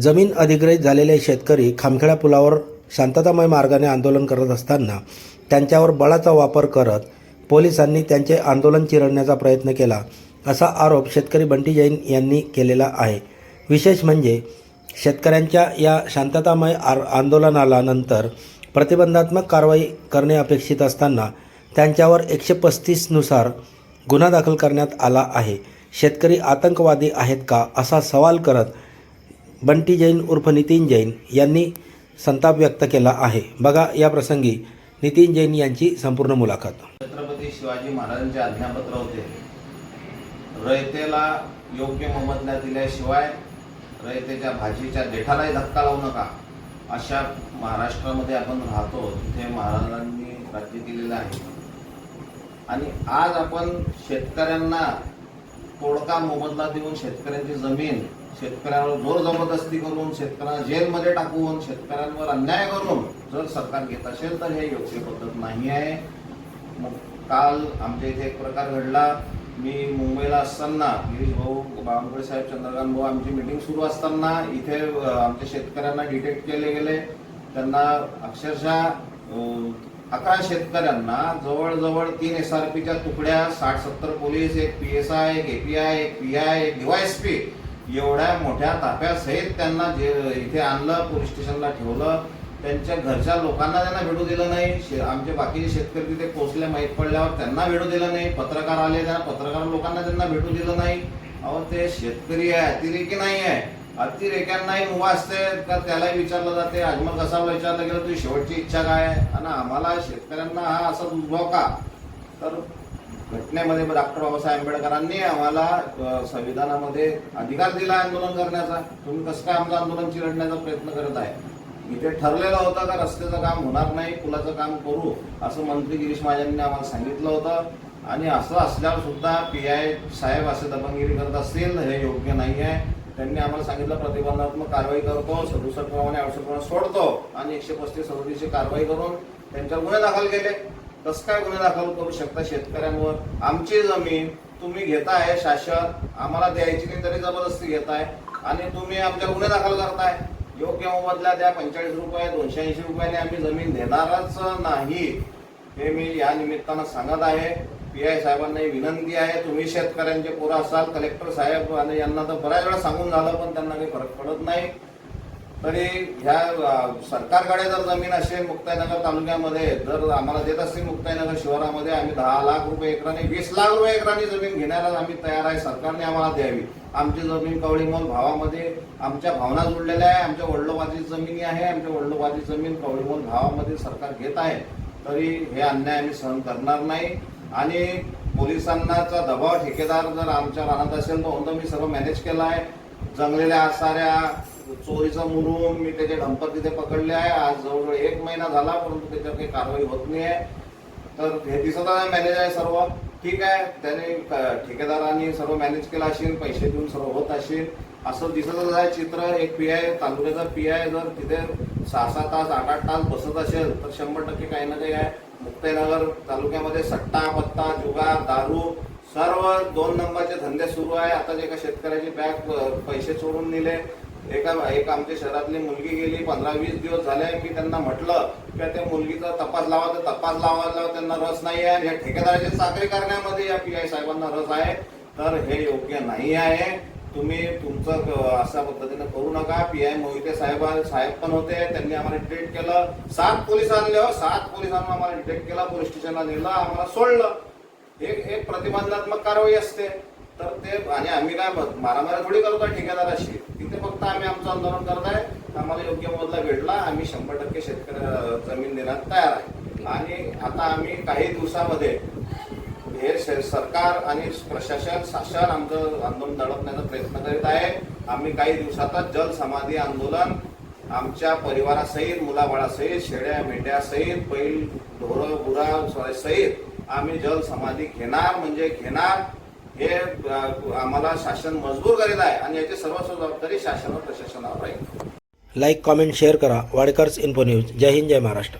जमीन अधिग्रहित झालेले शेतकरी खामखेडा पुलावर शांततामय मार्गाने आंदोलन करत असताना त्यांच्यावर बळाचा वापर करत पोलिसांनी त्यांचे आंदोलन चिरडण्याचा प्रयत्न केला असा आरोप शेतकरी बंटी जैन यांनी केलेला आहे. विशेष म्हणजे शेतकऱ्यांच्या या शांततामय आर आंदोलनाला नंतर प्रतिबंधात्मक कारवाई करणे अपेक्षित असताना त्यांच्यावर एकशे पस्तीसनुसार गुन्हा दाखल करण्यात आला आहे. शेतकरी आतंकवादी आहेत का असा सवाल करत बंटी जैन उर्फ नितीन जैन यांनी संताप व्यक्त केला आहे. बघा या प्रसंगी नितीन जैन यांची संपूर्ण मुलाखत. छत्रपती शिवाजी महाराजांचे आज्ञापत्र होते. रयतेला योग्य मोबदला दिल्याशिवाय रयतेच्या भाजीच्या देठालाही धक्का लावू नका. अशा महाराष्ट्रामध्ये आपण राहतो तिथे महाराजांनी राज्य केलेलं आहे. आणि आज आपण शेतकऱ्यांना तोडका मोबदला देऊन शेतकऱ्यांची जमीन शेतकऱ्यांवर जोर जबरदस्ती करून शेतकऱ्यांना जेलमध्ये टाकून शेतकऱ्यांवर अन्याय करून जर सरकार घेत असेल तर हे योग्य पद्धत नाही आहे. मग काल आमच्या इथे एक प्रकार घडला. मी मुंबईला असताना गिरीश भाऊ बावनकुळे साहेब चंद्रकांत भाऊ आमची मीटिंग सुरू असताना इथे आमच्या शेतकऱ्यांना डिटेक्ट केले गेले. त्यांना अक्षरशः अकरा शेतकऱ्यांना जवळजवळ तीन एस आर पीच्या तुकड्या साठ सत्तर पोलीस एक पी एस आय एक एपीआय एक पी आय एक डीवायएसपी एवढ्या मोठ्या ताफ्यासहित त्यांना जे इथे आणलं पोलीस स्टेशनला ठेवलं त्यांच्या घरच्या लोकांना त्यांना भेटू दिलं नाही. शे- आमचे बाकीचे शेतकरी तिथे पोचले माहीत पडल्यावर त्यांना भेटू दिलं नाही. पत्रकार आले त्यांना पत्रकार लोकांना त्यांना भेटू दिलं नाही. अहो ते शेतकरी आहे अतिरेकी नाही आहे. अतिरेक्यांनाही मुभा असते का त्यालाही विचारलं जाते अजमल कसाला विचारलं गेलं तुझी शेवटची इच्छा काय आहे? आणि आम्हाला शेतकऱ्यांना हा असा दुर्भाव का? तर घटनेमध्ये डॉक्टर बाबासाहेब आंबेडकरांनी आम्हाला संविधानामध्ये अधिकार दिला आंदोलन करण्याचा. तुम्ही कसं काय आमचं आंदोलन चिरडण्याचा प्रयत्न करत आहे? इथे ठरलेलं होतं का रस्त्याचं काम होणार नाही पुलाचं काम करू असं मंत्री गिरीश महाजनने आम्हाला सांगितलं होतं. आणि असं असल्यावर सुद्धा पी आय साहेब असे दबंगिरी करत असतील हे योग्य नाही आहे त्यांनी आम्हाला सांगितलं प्रतिबंधात्मक कारवाई करतो सदुसष्ट प्रमाणे अडुसष्ट प्रमाणे सोडतो आणि एकशे पस्तीस सदतीसची कारवाई करून त्यांच्यावर गुन्हे दाखल केले. कसं काय गुन्हे दाखल करू शकता शेतकऱ्यांवर? आमची जमीन तुम्ही घेताय शासन आम्हाला द्यायची नाही तरी जबरदस्ती घेताय आणि तुम्ही आमच्या गुन्हे दाखल करताय. योग्य मोबदला द्या पंचेचाळीस रुपये दोनशे ऐंशी रुपयाने आम्ही जमीन देणारच नाही. हे मी या निमित्तानं सांगत आहे. पी आय साहेबांनाही विनंती आहे. तुम्ही शेतकऱ्यांचे पोरं असाल कलेक्टर साहेब आणि यांना तर बऱ्याच वेळा सांगून झालं पण त्यांना काही फरक पडत नाही. तरी ह्या सरकारकडे जर जमीन असेल मुक्ताईनगर तालुक्यामध्ये जर आम्हाला देत असतील मुक्ताईनगर शहरामध्ये आम्ही दहा लाख रुपये एकराने वीस लाख रुपये एकराने जमीन घेण्याला आम्ही तयार आहे. सरकारने आम्हाला द्यावी. आमची जमीन कवळी मोल भावामध्ये आमच्या भावना जुळलेल्या आहे. आमच्या वडलोबाची जमिनी आहे. आमच्या वडलोबाची जमीन कवळी मोल भावामध्ये सरकार घेत आहे. तरी हे अन्याय आम्ही सहन करणार नाही. आणि पोलिसांनाचा दबाव ठेकेदार जर आमच्या राहत असेल तर होतं मी सर्व मॅनेज केलं आहे. जंगलेल्या आसाऱ्या चोरीचा मुरून मी त्याचे डंपर तिथे पकडले आहे. आज जवळजवळ एक महिना झाला परंतु त्याच्यावर काही कारवाई होत नाही आहे. तर हे दिसत आहे मॅनेज आहे सर्व. ठीक आहे त्याने ठेकेदारांनी सर्व मॅनेज केलं असेल पैसे देऊन सर्व होत असेल. असं दिसतच आहे चित्र. एक पी आय तालुक्याचा पी आय जर तिथे सहा सहा तास आठ आठ तास बसत असेल तर शंभर टक्के काही ना काही आहे. मुक्तेनगर तालुक्यामध्ये सट्टा पत्ता जुगार दारू सर्व दोन नंबरचे धंदे सुरू आहे. आता एका शेतकऱ्याची बॅग पैसे चोरून नेले. एका एक आमच्या शहरातली मुलगी गेली पंधरा वीस दिवस झाले मी त्यांना म्हटलं की त्या मुलगीचा तपास लावा तर तपास लावायला त्यांना रस नाही आहे. या ठेकेदाराच्या चाकरी करण्यामध्ये या पी आय साहेबांना रस आहे. तर हे योग्य नाही आहे. तुम्ही तुमचं अशा पद्धतीने करू नका. पी आय मोहिते साहेब साहेब पण होते. त्यांनी आम्हाला डिटेक्ट केलं. सात पोलीस आणले हो. सात पोलिसांना आम्हाला डिटेक्ट केला. पोलीस स्टेशनला नेलं. आम्हाला सोडलं. एक एक प्रतिबंधात्मक कारवाई असते. तर ते आणि आम्ही काय ब- मारामारी थोडी करतो ठेकेदाराशी. तिथे फक्त आम्ही आमचं आंदोलन करत आहे. आम्हाला योग्य मोबदला भेटला. आम्ही शंभर टक्के शेतकऱ्या जमीन देण्यात तयार आहे. आणि आता आम्ही काही दिवसामध्ये हे सरकार आणि प्रशासन शासन आमचं आंदोलन दडपण्याचा प्रयत्न करीत आहे. आम्ही काही दिवसातच जल समाधी आंदोलन आमच्या परिवारासहित मुलाबाळासहित शेळ्या मेंढ्यासहित बैल ढोरं गुरा सहित आम्ही जल समाधी घेणार म्हणजे घेणार हे आम्हाला शासन मजबूर करीत आहे आणि याची सर्वस्व जबाबदारी शासन व प्रशासनावर राहील लाईक कॉमेंट शेअर करा. वाडेकर्स इन्फो न्यूज जय हिंद जय महाराष्ट्र.